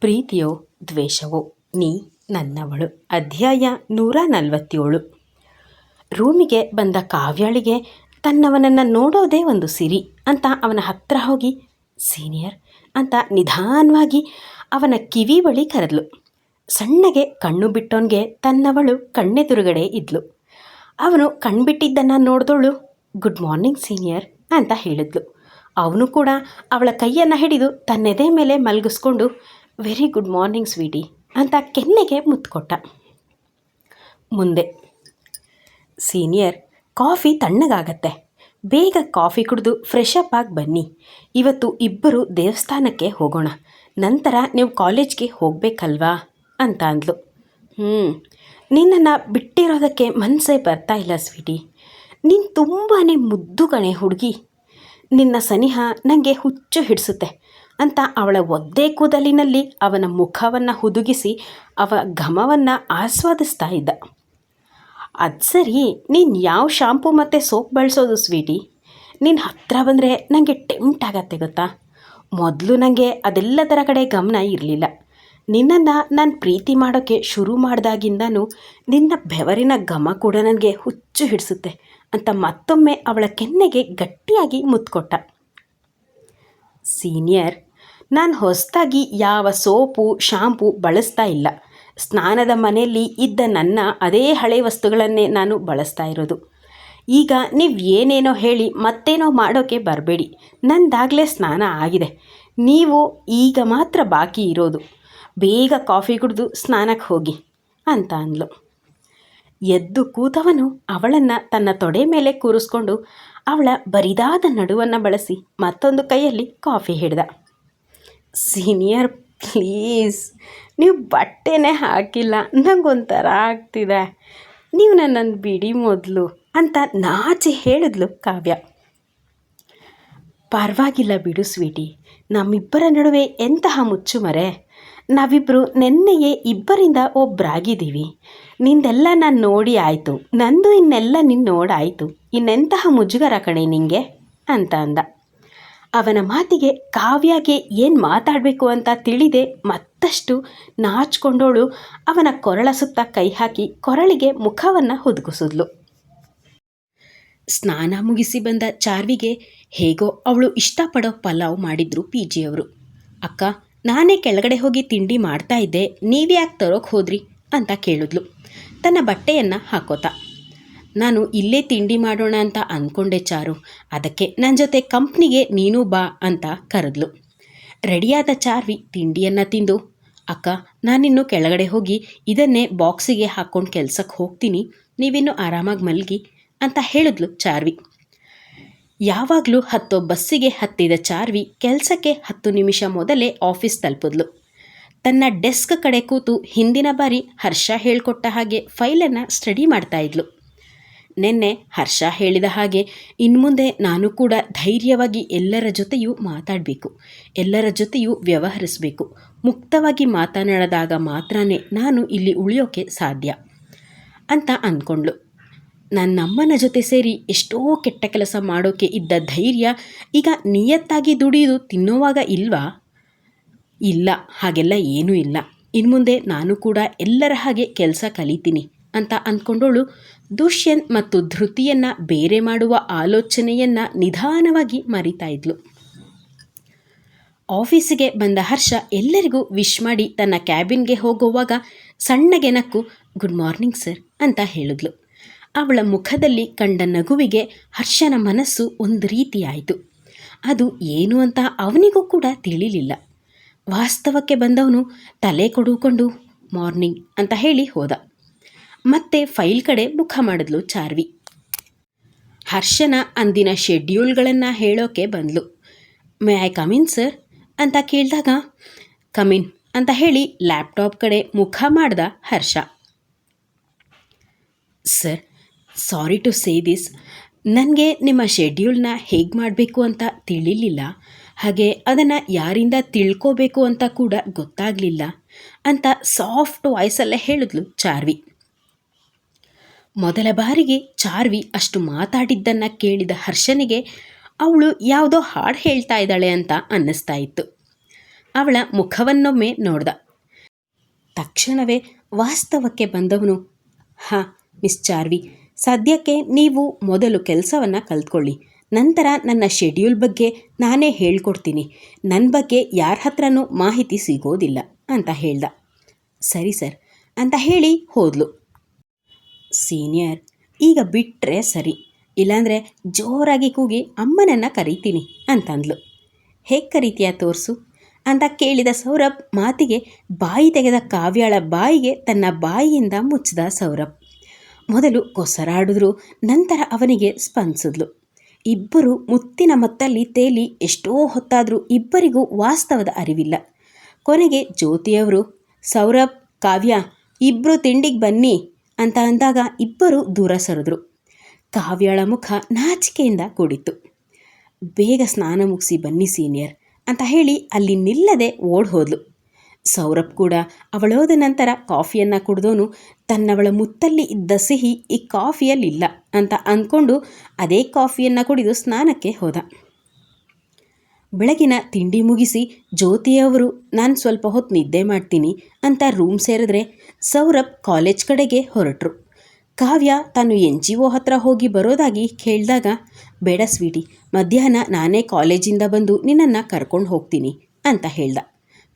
ಪ್ರೀತಿಯೋ ದ್ವೇಷವೋ ನೀ ನನ್ನವಳು. ಅಧ್ಯಾಯ ನೂರ ನಲವತ್ತೇಳು. ರೂಮಿಗೆ ಬಂದ ಕಾವ್ಯಾಳಿಗೆ, ತನ್ನವನನ್ನು ನೋಡೋದೇ ಒಂದು ಸಿರಿ ಅಂತ ಅವನ ಹತ್ರ ಹೋಗಿ, ಸೀನಿಯರ್ ಅಂತ ನಿಧಾನವಾಗಿ ಅವನ ಕಿವಿ ಬಳಿ ಕರೆದ್ಲು. ಸಣ್ಣಗೆ ಕಣ್ಣು ಬಿಟ್ಟೋನ್ಗೆ ತನ್ನವಳು ಕಣ್ಣೆದುರುಗಡೆ ಇದ್ಲು. ಅವನು ಕಣ್ಬಿಟ್ಟಿದ್ದನ್ನು ನೋಡಿದವಳು ಗುಡ್ ಮಾರ್ನಿಂಗ್, ಸೀನಿಯರ್ ಅಂತ ಹೇಳಿದ್ಲು. ಅವನು ಕೂಡ ಅವಳ ಕೈಯನ್ನು ಹಿಡಿದು ತನ್ನೆದೆ ಮೇಲೆ ಮಲಗಿಸ್ಕೊಂಡು ವೆರಿ ಗುಡ್ ಮಾರ್ನಿಂಗ್ ಸ್ವೀಟಿ ಅಂತ ಕೆನ್ನೆಗೆ ಮುತ್ಕೊಟ್ಟ. ಮುಂದೆ ಸೀನಿಯರ್ ಕಾಫಿ ತಣ್ಣಗಾಗತ್ತೆ. ಬೇಗ ಕಾಫಿ ಕುಡಿದು ಫ್ರೆಶ್ ಅಪ್ ಆಗಿ ಬನ್ನಿ. ಇವತ್ತು ಇಬ್ಬರು ದೇವಸ್ಥಾನಕ್ಕೆ ಹೋಗೋಣ. ನಂತರ ನೀವು ಕಾಲೇಜ್ಗೆ ಹೋಗಬೇಕಲ್ವಾ? ಅಂತ ಅಂದ್ಲು. ಹ್ಞೂ ನಿನ್ನನ್ನು ಬಿಟ್ಟಿರೋದಕ್ಕೆ ಮನಸ್ಸೇ ಬರ್ತಾ ಇಲ್ಲ ಸ್ವೀಟಿ ನೀನು ತುಂಬಾ ಮುದ್ದು ಕಣೆ ಹುಡುಗಿ. ನಿನ್ನ ಸನಿಹ ನನಗೆ ಹುಚ್ಚು ಹಿಡಿಸುತ್ತೆ. ಅಂತ ಅವಳ ಒದ್ದೆ ಕೂದಲಿನಲ್ಲಿ ಅವನ ಮುಖವನ್ನು ಹುದುಗಿಸಿ ಅವ ಘಮವನ್ನು ಆಸ್ವಾದಿಸ್ತಾ ಇದ್ದ. ಅದು ಸರಿ, ನೀನು ಯಾವ ಶಾಂಪು ಮತ್ತು ಸೋಪ್ ಬಳಸೋದು ಸ್ವೀಟಿ? ನಿನ್ನ ಹತ್ತಿರ ಬಂದರೆ ನನಗೆ ಟೆಂಪ್ಟ್ ಆಗತ್ತೆ ಗೊತ್ತಾ? ಮೊದಲು ನನಗೆ ಅದೆಲ್ಲದರ ಕಡೆ ಗಮನ ಇರಲಿಲ್ಲ. ನಿನ್ನನ್ನು ನಾನು ಪ್ರೀತಿ ಮಾಡೋಕ್ಕೆ ಶುರು ಮಾಡಿದಾಗಿಂದನೂ ನಿನ್ನ ಬೆವರಿನ ಘಮ ಕೂಡ ನನಗೆ ಹುಚ್ಚು ಹಿಡಿಸುತ್ತೆ ಅಂತ ಮತ್ತೊಮ್ಮೆ ಅವಳ ಕೆನ್ನೆಗೆ ಗಟ್ಟಿಯಾಗಿ ಮುತ್ಕೊಟ್ಟ. ಸೀನಿಯರ್ ನಾನು ಹೊಸದಾಗಿ ಯಾವ ಸೋಪು, ಶಾಂಪು ಬಳಸ್ತಾ ಇಲ್ಲ. ಸ್ನಾನದ ಮನೆಯಲ್ಲಿ ಇದ್ದ ನನ್ನ ಅದೇ ಹಳೆ ವಸ್ತುಗಳನ್ನೇ ನಾನು ಬಳಸ್ತಾ ಇರೋದು. ಈಗ ನೀವು ಏನೇನೋ ಹೇಳಿ ಮತ್ತೇನೋ ಮಾಡೋಕ್ಕೆ ಬರಬೇಡಿ. ನಂದಾಗಲೇ ಸ್ನಾನ ಆಗಿದೆ. ನೀವು ಈಗ ಮಾತ್ರ ಬಾಕಿ ಇರೋದು. ಬೇಗ ಕಾಫಿ ಕುಡಿದು ಸ್ನಾನಕ್ಕೆ ಹೋಗಿ, ಅಂತ ಅಂದ್ಲು. ಎದ್ದು ಕೂತವನು ಅವಳನ್ನು ತನ್ನ ತೊಡೆ ಮೇಲೆ ಕೂರಿಸ್ಕೊಂಡು ಅವಳ ಬರಿದಾದ ನಡುವನ್ನು ಬಳಸಿ ಮತ್ತೊಂದು ಕೈಯಲ್ಲಿ ಕಾಫಿ ಹಿಡ್ದ. ಸೀನಿಯರ್ ಪ್ಲೀಸ್ ನೀವು ಬಟ್ಟೆನೇ ಹಾಕಿಲ್ಲ. ನಂಗೊಂಥರ ಆಗ್ತಿದೆ. ನೀವು ನನ್ನನ್ನು ಬಿಡಿ ಮೊದಲು ಅಂತ ನಾಚಿ ಹೇಳಿದ್ಲು ಕಾವ್ಯ. ಪರವಾಗಿಲ್ಲ ಬಿಡು ಸ್ವೀಟಿ. ನಮ್ಮಿಬ್ಬರ ನಡುವೆ ಎಂತಹ ಮುಚ್ಚುಮರೆ? ನಾವಿಬ್ಬರು ನೆನ್ನೆಯೇ ಇಬ್ಬರಿಂದ ಒಬ್ಬರಾಗಿದ್ದೀವಿ ನಿಂದೆಲ್ಲ ನಾನು ನೋಡಿ ಆಯಿತು. ನಂದು ಇನ್ನೆಲ್ಲ ನಿನ್ನ ನೋಡಾಯಿತು ಇನ್ನೆಂತಹ ಮುಜುಗರ ಕಣೆ ನಿಂಗೆ? ಅಂತ ಅಂದ. ಅವನ ಮಾತಿಗೆ ಕಾವ್ಯಗೆ ಏನು ಮಾತಾಡಬೇಕು ಅಂತ ತಿಳಿದೆ ಮತ್ತಷ್ಟು ನಾಚ್ಕೊಂಡೋಳು. ಅವನ ಕೊರಳ ಸುತ್ತ ಕೈ ಹಾಕಿ ಕೊರಳಿಗೆ ಮುಖವನ್ನು ಹುದುಗಿಸಿದ್ಲು. ಸ್ನಾನ ಮುಗಿಸಿ ಬಂದ ಚಾರ್ವಿಗೆ ಹೇಗೋ ಅವಳು ಇಷ್ಟಪಡೋ ಪಲಾವ್ ಮಾಡಿದ್ರು ಪಿ ಜಿಯವರು ಅಕ್ಕ, ನಾನೇ ಕೆಳಗಡೆ ಹೋಗಿ ತಿಂಡಿ ಮಾಡ್ತಾ ಇದ್ದೆ, ನೀವ್ಯಾಕೆ ತರೋಕೆ ಹೋದ್ರಿ? ಅಂತ ಕೇಳಿದ್ಲು. ತನ್ನ ಬಟ್ಟೆಯನ್ನು ಹಾಕೋತಾ. ನಾನು ಇಲ್ಲೇ ತಿಂಡಿ ಮಾಡೋಣ ಅಂತ ಅಂದ್ಕೊಂಡೆ ಚಾರು. ಅದಕ್ಕೆ ನನ್ನ ಜೊತೆ ಕಂಪ್ನಿಗೆ ನೀನು ಬಾ ಅಂತ ಕರೆದ್ಲು. ರೆಡಿಯಾದ ಚಾರ್ವಿ ತಿಂಡಿಯನ್ನು ತಿಂದು, ಅಕ್ಕ, ನಾನಿನ್ನು ಕೆಳಗಡೆ ಹೋಗಿ ಇದನ್ನೇ ಬಾಕ್ಸಿಗೆ ಹಾಕ್ಕೊಂಡು ಕೆಲ್ಸಕ್ಕೆ ಹೋಗ್ತೀನಿ, ನೀವಿನ್ನು ಆರಾಮಾಗಿ ಮಲಗಿ ಅಂತ ಹೇಳಿದ್ಲು ಚಾರ್ವಿ. ಯಾವಾಗಲೂ ಹತ್ತೋ ಬಸ್ಸಿಗೆ ಹತ್ತಿದ ಚಾರ್ವಿ ಕೆಲಸಕ್ಕೆ ಹತ್ತು ನಿಮಿಷ ಮೊದಲೇ ಆಫೀಸ್ ತಲುಪಿದ್ಲು. ತನ್ನ ಡೆಸ್ಕ್ ಕಡೆ ಕೂತು ಹಿಂದಿನ ಬಾರಿ ಹರ್ಷ ಹೇಳ್ಕೊಟ್ಟ ಹಾಗೆ ಫೈಲನ್ನು ಸ್ಟಡಿ ಮಾಡ್ತಾ ಇದ್ಲು. ನಿನ್ನೆ ಹರ್ಷ ಹೇಳಿದ ಹಾಗೆ ಇನ್ಮುಂದೆ ನಾನು ಕೂಡ ಧೈರ್ಯವಾಗಿ ಎಲ್ಲರ ಜೊತೆಯೂ ಮಾತಾಡಬೇಕು, ಎಲ್ಲರ ಜೊತೆಯೂ ವ್ಯವಹರಿಸಬೇಕು, ಮುಕ್ತವಾಗಿ ಮಾತನಾಡಿದಾಗ ಮಾತ್ರನೇ ನಾನು ಇಲ್ಲಿ ಉಳಿಯೋಕೆ ಸಾಧ್ಯ ಅಂತ ಅಂದ್ಕೊಂಡ್ಳು. ನನ್ನಮ್ಮನ ಜೊತೆ ಸೇರಿ ಎಷ್ಟೋ ಕೆಟ್ಟ ಕೆಲಸ ಮಾಡೋಕೆ ಇದ್ದ ಧೈರ್ಯ ಈಗ ನಿಯತ್ತಾಗಿ ದುಡಿಯೋದು ತಿನ್ನುವಾಗ ಇಲ್ವಾ? ಇಲ್ಲ, ಹಾಗೆಲ್ಲ ಏನೂ ಇಲ್ಲ. ಇನ್ಮುಂದೆ ನಾನು ಕೂಡ ಎಲ್ಲರ ಹಾಗೆ ಕೆಲಸ ಕಲಿತೀನಿ. ಅಂತ ಅಂದ್ಕೊಂಡವಳು ದುಷ್ಯಂತ್ ಮತ್ತು ಧೃತಿಯನ್ನು ಬೇರೆ ಮಾಡುವ ಆಲೋಚನೆಯನ್ನು ನಿಧಾನವಾಗಿ ಮರಿತಾ ಇದ್ಲು. ಆಫೀಸಿಗೆ ಬಂದ ಹರ್ಷ ಎಲ್ಲರಿಗೂ ವಿಶ್ ಮಾಡಿ ತನ್ನ ಕ್ಯಾಬಿನ್ಗೆ ಹೋಗುವಾಗ ಸಣ್ಣಗೆ ನಕ್ಕು, ಗುಡ್ ಮಾರ್ನಿಂಗ್ ಸರ್ ಅಂತ ಹೇಳಿದ್ಲು. ಅವಳ ಮುಖದಲ್ಲಿ ಕಂಡ ನಗುವಿಗೆ ಹರ್ಷನ ಮನಸ್ಸು ಒಂದು ರೀತಿಯಾಯಿತು ಅದು ಏನು ಅಂತ ಅವನಿಗೂ ಕೂಡ ತಿಳಿಲಿಲ್ಲ. ವಾಸ್ತವಕ್ಕೆ ಬಂದವನು ತಲೆ ಕೊಡುಕೊಂಡು, ಮಾರ್ನಿಂಗ್ ಅಂತ ಹೇಳಿ ಹೋದ. ಮತ್ತೆ ಫೈಲ್ ಕಡೆ ಮುಖ ಮಾಡಿದ್ಲು ಚಾರ್ವಿ. ಹರ್ಷನ ಅಂದಿನ ಶೆಡ್ಯೂಲ್ಗಳನ್ನು ಹೇಳೋಕೆ ಬಂದ್ಲು. ಮೇ ಐ ಕಮಿನ್ ಸರ್ ಅಂತ ಕೇಳಿದಾಗ ಕಮಿನ್ ಅಂತ ಹೇಳಿ ಲ್ಯಾಪ್ಟಾಪ್ ಕಡೆ ಮುಖ ಮಾಡ್ದ Harsha. Sir sorry to say this ನನಗೆ ನಿಮ್ಮ ಶೆಡ್ಯೂಲ್ನ ಹೇಗೆ ಮಾಡಬೇಕು ಅಂತ ತಿಳಿಲಿಲ್ಲ. ಹಾಗೆ ಅದನ್ನು ಯಾರಿಂದ ತಿಳ್ಕೋಬೇಕು ಅಂತ ಕೂಡ ಗೊತ್ತಾಗಲಿಲ್ಲ, ಅಂತ ಸಾಫ್ಟ್ ವಾಯ್ಸಲ್ಲೇ ಹೇಳಿದ್ಲು ಚಾರ್ವಿ. ಮೊದಲ ಬಾರಿಗೆ ಚಾರ್ವಿ ಅಷ್ಟು ಮಾತಾಡಿದ್ದನ್ನು ಕೇಳಿದ ಹರ್ಷನಿಗೆ ಅವಳು ಯಾವುದೋ ಹಾಡು ಹೇಳ್ತಾ ಇದ್ದಾಳೆ ಅಂತ ಅನ್ನಿಸ್ತಾ ಇತ್ತು. ಅವಳ ಮುಖವನ್ನೊಮ್ಮೆ ನೋಡ್ದ. ತಕ್ಷಣವೇ ವಾಸ್ತವಕ್ಕೆ ಬಂದವನು, ಹಾ, ಮಿಸ್ ಚಾರ್ವಿ, ಸದ್ಯಕ್ಕೆ ನೀವು ಮೊದಲು ಕೆಲಸವನ್ನು ಕಲ್ತ್ಕೊಳ್ಳಿ. ನಂತರ ನನ್ನ ಶೆಡ್ಯೂಲ್ ಬಗ್ಗೆ ನಾನೇ ಹೇಳ್ಕೊಡ್ತೀನಿ. ನನ್ನ ಬಗ್ಗೆ ಯಾರ ಹತ್ರನೂ ಮಾಹಿತಿ ಸಿಗೋದಿಲ್ಲ, ಅಂತ ಹೇಳ್ದ. ಸರಿ ಸರ್, ಅಂತ ಹೇಳಿ ಹೋದ್ಲು. ಸೀನಿಯರ್ ಈಗ ಬಿಟ್ಟರೆ ಸರಿ. ಇಲ್ಲಾಂದರೆ ಜೋರಾಗಿ ಕೂಗಿ ಅಮ್ಮನನ್ನು ಕರೀತೀನಿ ಅಂತಂದ್ಲು. ಹೇಗೆ ಕರೀತೀಯ ತೋರಿಸು? ಅಂತ ಕೇಳಿದ ಸೌರಭ್ ಮಾತಿಗೆ ಬಾಯಿ ತೆಗೆದ ಕಾವ್ಯಾಳ ಬಾಯಿಗೆ ತನ್ನ ಬಾಯಿಯಿಂದ ಮುಚ್ಚಿದ ಸೌರಭ್. ಮೊದಲು ಕೊಸರಾಡಿದ್ರು ನಂತರ ಅವನಿಗೆ ಸ್ಪಂದಿಸಿದ್ಲು. ಇಬ್ಬರು ಮುತ್ತಿನ ಮತ್ತಲ್ಲಿ ತೇಲಿ ಎಷ್ಟೋ ಹೊತ್ತಾದರೂ ಇಬ್ಬರಿಗೂ ವಾಸ್ತವದ ಅರಿವಿಲ್ಲ. ಕೊನೆಗೆ ಜ್ಯೋತಿಯವರು ಸೌರಭ್, ಕಾವ್ಯ ಇಬ್ಬರು ತಿಂಡಿಗೆ ಬನ್ನಿ. ಅಂತ ಅಂದಾಗ ಇಬ್ಬರು ದೂರ ಸರಿದ್ರು. ಕಾವ್ಯಾಳ ಮುಖ ನಾಚಿಕೆಯಿಂದ ಕೂಡಿತ್ತು. ಬೇಗ ಸ್ನಾನ ಮುಗಿಸಿ ಬನ್ನಿ ಸೀನಿಯರ್ ಅಂತ ಹೇಳಿ ಅಲ್ಲಿ ನಿಲ್ಲದೆ ಓಡ್ ಹೋದ್ಲು. ಸೌರಭ್ ಕೂಡ ಅವಳೋದ ನಂತರ ಕಾಫಿಯನ್ನು ಕುಡಿದೋನು ತನ್ನವಳ ಮುತ್ತಲ್ಲಿ ಇದ್ದ ಸಿಹಿ ಈ ಕಾಫಿಯಲ್ಲಿಲ್ಲ ಅಂತ ಅಂದ್ಕೊಂಡು ಅದೇ ಕಾಫಿಯನ್ನು ಕುಡಿದು ಸ್ನಾನಕ್ಕೆ ಹೋದ. ಬೆಳಗಿನ ತಿಂಡಿ ಮುಗಿಸಿ ಜ್ಯೋತಿಯವರು ನಾನು ಸ್ವಲ್ಪ ಹೊತ್ತು ನಿದ್ದೆ ಮಾಡ್ತೀನಿ ಅಂತ ರೂಮ್ ಸೇರಿದ್ರೆ ಸೌರಭ್ ಕಾಲೇಜ್ ಕಡೆಗೆ ಹೊರಟರು. ಕಾವ್ಯ ತಾನು ಎನ್ ಜಿ ಒ ಹತ್ರ ಹೋಗಿ ಬರೋದಾಗಿ ಕೇಳಿದಾಗ, ಬೇಡ ಸ್ವೀಟಿ, ಮಧ್ಯಾಹ್ನ ನಾನೇ ಕಾಲೇಜಿಂದ ಬಂದು ನಿನ್ನನ್ನು ಕರ್ಕೊಂಡು ಹೋಗ್ತೀನಿ ಅಂತ ಹೇಳ್ದ.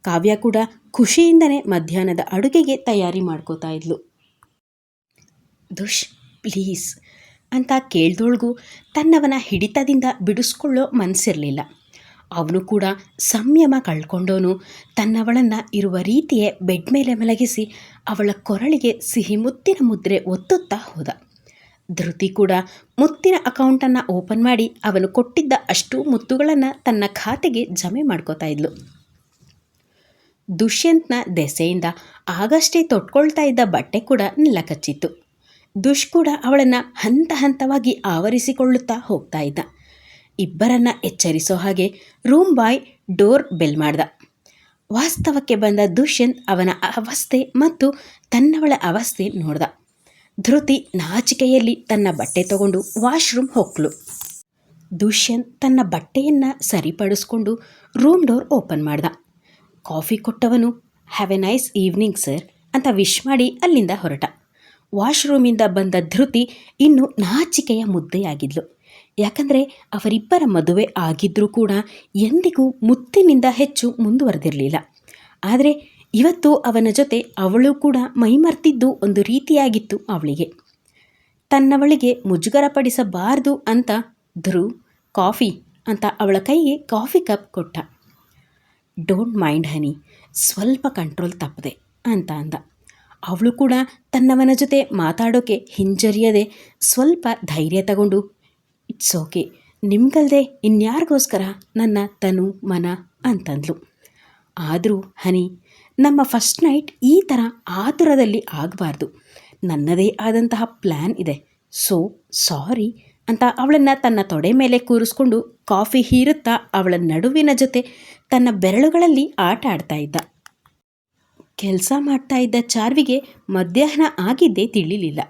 ಕಾವ್ಯ ಕೂಡ ಖುಷಿಯಿಂದನೇ ಮಧ್ಯಾಹ್ನದ ಅಡುಗೆಗೆ ತಯಾರಿ ಮಾಡ್ಕೋತಾ ಇದ್ಲು. ದುಷ್, ಪ್ಲೀಸ್ ಅಂತ ಕೇಳ್ದೊಳಗೂ ತನ್ನವನ ಹಿಡಿತದಿಂದ ಬಿಡಿಸ್ಕೊಳ್ಳೋ ಮನಸ್ಸಿರಲಿಲ್ಲ ಅವನು ಕೂಡ ಸಂಯಮ ಕಳ್ಕೊಂಡವನು. ತನ್ನವಳನ್ನು ಇರುವ ರೀತಿಯೇ ಬೆಡ್ ಮೇಲೆ ಮಲಗಿಸಿ ಅವಳ ಕೊರಳಿಗೆ ಸಿಹಿ ಮುತ್ತಿನ ಮುದ್ರೆ ಒತ್ತುತ್ತಾ ಹೋದ. ಧೃತಿ ಕೂಡ ಮುತ್ತಿನ ಅಕೌಂಟನ್ನು ಓಪನ್ ಮಾಡಿ ಅವನು ಕೊಟ್ಟಿದ್ದ ಅಷ್ಟು ಮುತ್ತುಗಳನ್ನು ತನ್ನ ಖಾತೆಗೆ ಜಮೆ ಮಾಡ್ಕೋತಾ ಇದ್ಲು. ದುಷ್ಯಂತ್ನ ದೆಸೆಯಿಂದ ಆಗಷ್ಟೇ ತೊಟ್ಕೊಳ್ತಾ ಇದ್ದ ಬಟ್ಟೆ ಕೂಡ ನಿಲ್ಲಕಚ್ಚಿತ್ತು ದುಷ್ ಕೂಡ ಅವಳನ್ನು ಹಂತ ಹಂತವಾಗಿ ಆವರಿಸಿಕೊಳ್ಳುತ್ತಾ ಹೋಗ್ತಾ ಇದ್ದ. ಇಬ್ಬರನ್ನ ಎಚ್ಚರಿಸೋ ಹಾಗೆ ರೂಮ್ ಬಾಯ್ ಡೋರ್ ಬೆಲ್ ಮಾಡ್ದ. ವಾಸ್ತವಕ್ಕೆ ಬಂದ ದುಷ್ಯಂತ್ ಅವನ ಅವಸ್ಥೆ ಮತ್ತು ತನ್ನವಳ ಅವಸ್ಥೆ ನೋಡ್ದ. ಧೃತಿ ನಾಚಿಕೆಯಲ್ಲಿ ತನ್ನ ಬಟ್ಟೆ ತಗೊಂಡು ವಾಶ್ರೂಮ್ ಹೋಗ್ಲು ದುಷ್ಯಂತ್ ತನ್ನ ಬಟ್ಟೆಯನ್ನು ಸರಿಪಡಿಸ್ಕೊಂಡು ರೂಮ್ ಡೋರ್ ಓಪನ್ ಮಾಡ್ದ. ಕಾಫಿ ಕೊಟ್ಟವನು, have a nice evening sir ಅಂತ ವಿಶ್ ಮಾಡಿ ಅಲ್ಲಿಂದ ಹೊರಟ. ವಾಶ್ರೂಮಿಂದ ಬಂದ ಧೃತಿ ಇನ್ನು ನಾಚಿಕೆಯ ಮುದ್ದೆಯಾಗಿದ್ಲು. ಯಾಕಂದರೆ ಅವರಿಬ್ಬರ ಮದುವೆ ಆಗಿದ್ದರೂ ಕೂಡ ಎಂದಿಗೂ ಮುತ್ತಿನಿಂದ ಹೆಚ್ಚು ಮುಂದುವರೆದಿರಲಿಲ್ಲ. ಆದರೆ ಇವತ್ತು ಅವನ ಜೊತೆ ಅವಳು ಕೂಡ ಮೈಮರ್ತಿದ್ದು ಒಂದು ರೀತಿಯಾಗಿತ್ತು ಅವಳಿಗೆ. ತನ್ನವಳಿಗೆ ಮುಜುಗರಪಡಿಸಬಾರದು ಅಂತ ಧ್ರುವ್ ಕಾಫಿ ಅಂತ ಅವಳ ಕೈಗೆ ಕಾಫಿ ಕಪ್ ಕೊಟ್ಟ. ಡೋಂಟ್ ಮೈಂಡ್ ಹನಿ, ಸ್ವಲ್ಪ ಕಂಟ್ರೋಲ್ ತಪ್ಪದೆ ಅಂತ ಅಂದ. ಅವಳು ಕೂಡ ತನ್ನವನ ಜೊತೆ ಮಾತಾಡೋಕೆ ಹಿಂಜರಿಯದೆ ಸ್ವಲ್ಪ ಧೈರ್ಯ ತಗೊಂಡು ಇಟ್ಸ್ ಓಕೆ ನಿಮ್ಗಲ್ದೆ ಇನ್ಯಾರಿಗೋಸ್ಕರ ನನ್ನ ತನು, ಮನ ಅಂತಂದ್ಲು. ಆದರೂ ಹನಿ, ನಮ್ಮ ಫಸ್ಟ್ ನೈಟ್ ಈ ಥರ ಆತುರದಲ್ಲಿ ಆಗಬಾರ್ದು. ನನ್ನದೇ ಆದಂತಹ ಪ್ಲ್ಯಾನ್ ಇದೆ. ಸೊ ಸಾರಿ ಅಂತ ಅವಳನ್ನು ತನ್ನ ತೊಡೆ ಮೇಲೆ ಕೂರಿಸ್ಕೊಂಡು ಕಾಫಿ ಹೀರುತ್ತಾ ಅವಳ ನಡುವಿನ ಜೊತೆ ತನ್ನ ಬೆರಳುಗಳಲ್ಲಿ ಆಟ ಆಡ್ತಾ ಇದ್ದ. ಕೆಲಸ ಮಾಡ್ತಾ ಇದ್ದ ಚಾರ್ವಿಗೆ ಮಧ್ಯಾಹ್ನ ಆಗಿದ್ದೇ ತಿಳಿಲಿಲ್ಲ.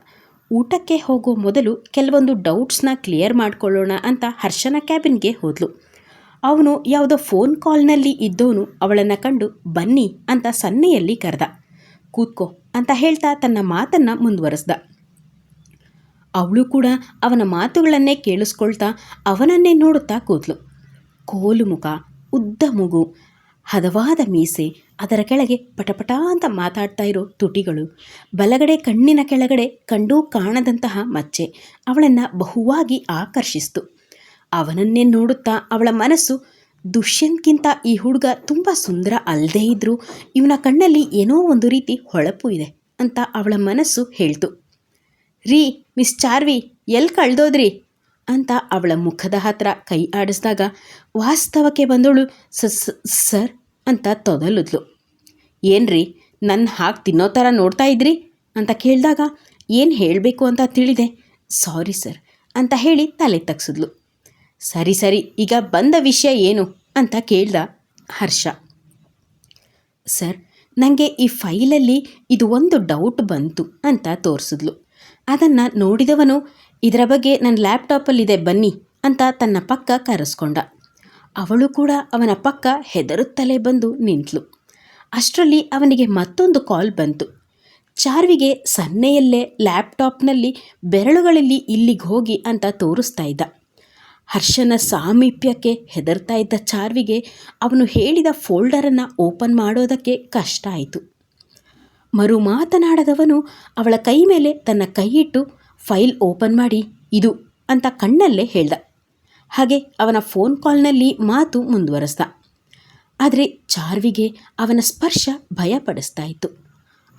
ಊಟಕ್ಕೆ ಹೋಗೋ ಮೊದಲು ಕೆಲವೊಂದು ಡೌಟ್ಸ್ನ ಕ್ಲಿಯರ್ ಮಾಡ್ಕೊಳ್ಳೋಣ ಅಂತ ಹರ್ಷನ ಕ್ಯಾಬಿನ್ಗೆ ಹೋದ್ಲು. ಅವನು ಯಾವುದೋ ಫೋನ್ ಕಾಲ್ನಲ್ಲಿ ಇದ್ದೋನು ಅವಳನ್ನು ಕಂಡು, ಬನ್ನಿ ಅಂತ ಸನ್ನೆಯಲ್ಲಿ ಕರೆದ. ಕೂತ್ಕೋ ಅಂತ ಹೇಳ್ತಾ ತನ್ನ ಮಾತನ್ನು ಮುಂದುವರೆಸ್ದ. ಅವಳು ಕೂಡ ಅವನ ಮಾತುಗಳನ್ನೇ ಕೇಳಿಸ್ಕೊಳ್ತಾ ಅವನನ್ನೇ ನೋಡುತ್ತಾ ಕೂತ್ಲು ಕೋಲು ಮುಖ, ಉದ್ದ ಮುಗು, ಹದವಾದ ಮೀಸೆ ಅದರ ಕೆಳಗೆ ಪಟಪಟ ಅಂತ ಮಾತಾಡ್ತಾ ಇರೋ ತುಟಿಗಳು. ಬಲಗಡೆ ಕಣ್ಣಿನ ಕೆಳಗಡೆ ಕಂಡೂ ಕಾಣದಂತಹ ಮಚ್ಚೆ ಅವಳನ್ನು ಬಹುವಾಗಿ ಆಕರ್ಷಿಸ್ತು. ಅವನನ್ನೇ ನೋಡುತ್ತಾ ಅವಳ ಮನಸ್ಸು ದುಷ್ಯಂತ್ಗಿಂತ ಈ ಹುಡುಗ ತುಂಬ ಸುಂದರ ಅಲ್ಲದೇ ಇದ್ದರೂ ಇವನ ಕಣ್ಣಲ್ಲಿ ಏನೋ ಒಂದು ರೀತಿ ಹೊಳಪು ಇದೆ ಅಂತ ಅವಳ ಮನಸ್ಸು ಹೇಳ್ತು. ರೀ, ಮಿಸ್ ಚಾರ್ವಿ ಎಲ್ಲಿ ಕಳ್ದೋದ್ರಿ? ಅಂತ ಅವಳ ಮುಖದ ಹತ್ರ ಕೈ ಆಡಿಸಿದಾಗ ವಾಸ್ತವಕ್ಕೆ ಬಂದವಳು ಸರ್ ಅಂತ ತೊದಲಿದ್ಲು. ಏನ್ರಿ ನನ್ನ ಹಾಗೆ ತಿನ್ನೋ ಥರ ನೋಡ್ತಾ ಇದ್ರಿ? ಅಂತ ಕೇಳಿದಾಗ, ಏನು ಹೇಳಬೇಕು ಅಂತ ತಿಳಿದೆ. ಸಾರಿ ಸರ್, ಅಂತ ಹೇಳಿ ತಲೆ ತಗ್ಸಿದ್ಲು. ಸರಿ ಸರಿ, ಈಗ ಬಂದ ವಿಷಯ ಏನು? ಅಂತ ಕೇಳ್ದ ಹರ್ಷ. ಸರ್ ನನಗೆ ಈ ಫೈಲಲ್ಲಿ ಇದು ಒಂದು ಡೌಟ್ ಬಂತು ಅಂತ ತೋರಿಸಿದ್ಲು. ಅದನ್ನು ನೋಡಿದವನು, ಇದರ ಬಗ್ಗೆ ನನ್ನ ಲ್ಯಾಪ್ಟಾಪಲ್ಲಿದೆ ಬನ್ನಿ ಅಂತ ತನ್ನ ಪಕ್ಕ ಕರೆಸ್ಕೊಂಡ. ಅವಳು ಕೂಡ ಅವನ ಪಕ್ಕ ಹೆದರುತ್ತಲೇ ಬಂದು ನಿಂತಳು ಅಷ್ಟರಲ್ಲಿ ಅವನಿಗೆ ಮತ್ತೊಂದು ಕಾಲ್ ಬಂತು. ಚಾರ್ವಿಗೆ ಸನ್ನೆಯಲ್ಲೇ ಲ್ಯಾಪ್ಟಾಪ್ನಲ್ಲಿ ಬೆರಳುಗಳಲ್ಲಿ ಇಲ್ಲಿಗೆ ಹೋಗಿ ಅಂತ ತೋರಿಸ್ತಾ ಇದ್ದ. ಹರ್ಷನ ಸಾಮೀಪ್ಯಕ್ಕೆ ಹೆದರ್ತಾ ಇದ್ದ ಚಾರ್ವಿಗೆ ಅವನು ಹೇಳಿದ ಫೋಲ್ಡರನ್ನು ಓಪನ್ ಮಾಡೋದಕ್ಕೆ ಕಷ್ಟ ಆಯಿತು. ಮರು ಮಾತನಾಡದವನು ಅವಳ ಕೈ ಮೇಲೆ ತನ್ನ ಕೈಯಿಟ್ಟು, ಫೈಲ್ ಓಪನ್ ಮಾಡಿ, ಇದು ಅಂತ ಕಣ್ಣಲ್ಲೇ ಹೇಳ್ದ. ಹಾಗೆ ಅವನ ಫೋನ್ ಕಾಲ್ನಲ್ಲಿ ಮಾತು ಮುಂದುವರೆಸ್ದ. ಆದರೆ ಚಾರ್ವಿಗೆ ಅವನ ಸ್ಪರ್ಶ ಭಯಪಡಿಸ್ತಾ ಇತ್ತು.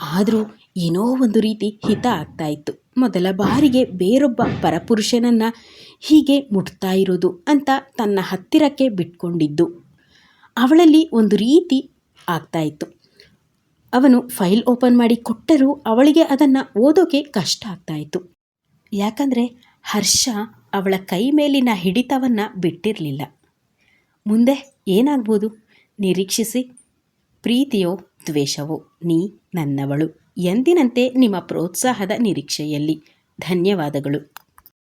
ಆದರೂ ಏನೋ ಒಂದು ರೀತಿ ಹಿತ ಆಗ್ತಾ ಇತ್ತು. ಮೊದಲ ಬಾರಿಗೆ ಬೇರೊಬ್ಬ ಪರಪುರುಷನನ್ನು ಹೀಗೆ ಮುಟ್ತಾ ಇರೋದು ಅಂತ ತನ್ನ ಹತ್ತಿರಕ್ಕೆ ಬಿಟ್ಕೊಂಡಿದ್ದು. ಅವಳಲ್ಲಿ ಒಂದು ರೀತಿ ಆಗ್ತಾ ಇತ್ತು. ಅವನು ಫೈಲ್ ಓಪನ್ ಮಾಡಿ ಕೊಟ್ಟರೂ ಅವಳಿಗೆ ಅದನ್ನು ಓದೋಕೆ ಕಷ್ಟ ಆಗ್ತಾಯಿತ್ತು ಯಾಕಂದರೆ ಹರ್ಷ ಅವಳ ಕೈ ಮೇಲಿನ ಹಿಡಿತವನ್ನು ಬಿಟ್ಟಿರಲಿಲ್ಲ. ಮುಂದೆ ಏನಾಗ್ಬೋದು? ನಿರೀಕ್ಷಿಸಿ. ಪ್ರೀತಿಯೋ ದ್ವೇಷವೋ, ನೀ ನನ್ನವಳು ಎಂದಿನಂತೆ ನಿಮ್ಮ ಪ್ರೋತ್ಸಾಹದ ನಿರೀಕ್ಷೆಯಲ್ಲಿ. ಧನ್ಯವಾದಗಳು.